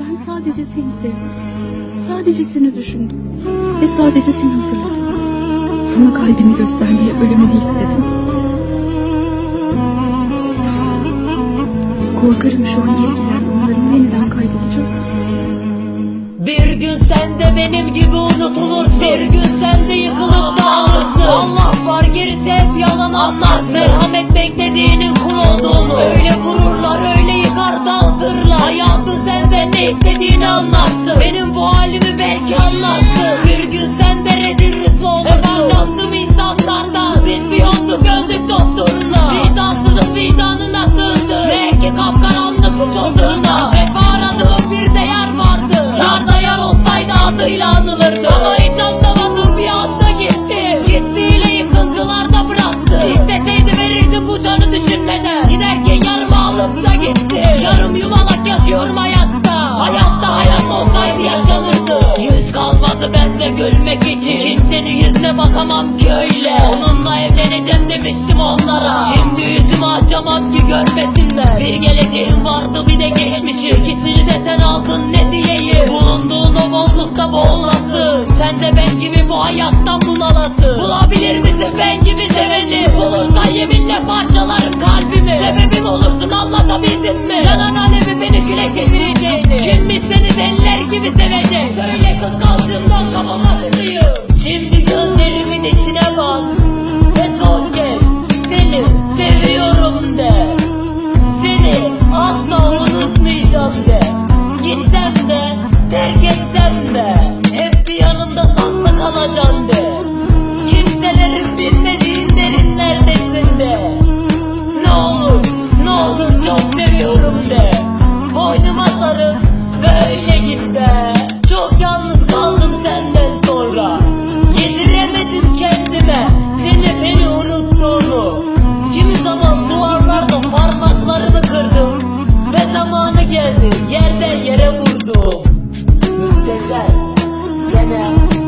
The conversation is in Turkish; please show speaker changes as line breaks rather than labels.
Ben sadece seni sevdim. Sadece seni düşündüm. Ve sadece seni hatırladım. Sana kalbimi göstermeye ölümünü istedim. Korkarım şu an geri gelen anılarım yeniden kaybolacak.
Bir gün sen de benim gibi unutulursun Bir gün sen de yıkılıp dağılırsın Allah var gerisi hep yalan anlarsın Merhamet beklediğinin kul olduğunu Öyle öyle yıkar dağıtırlar Hayatın senden ne istediğini anlarsın. Benim bu halimi belki anlarsın. Bir gün sen de rezil rüsva olursun. Ben yandım insanlardan Biz bir yokluk öldük dostlarına Vicdansızlık vicdanına sığındı. Belki kapkaranlık bu çözüğüne Hep aradığım bir değer vardı. Yarda yar olsaydı adıyla anılırdı. Ama hiç anlamadım bir anda gitti. Gittiğiyle yıkıntılarda bıraktı. İsteseydi verirdi bu canı düşünmeden. Giderken yarım alıp da gitti. Yarım yumalak Kimsenin yüzüne bakamam ki öyle Onunla evleneceğim demiştim onlara. Şimdi yüzümü açamam ki görmesinler. Bir geleceğim vardı bir de geçmişim. İkisini de sen aldın ne diyeyim? Bulunduğun o bollukta boğulasın Sen de ben gibi bu hayattan bunalasın. Bulabilir misin? Ben gibi seveni. Bulursan yeminle parçalarım kalbimi. Sebebim olursun anlatabildim mi? Yanan alevi beni güle çevireceğini. Kimmiş seni deliler gibi sevecek geldi yerden yere vurdum. Müptezel Sene. 2015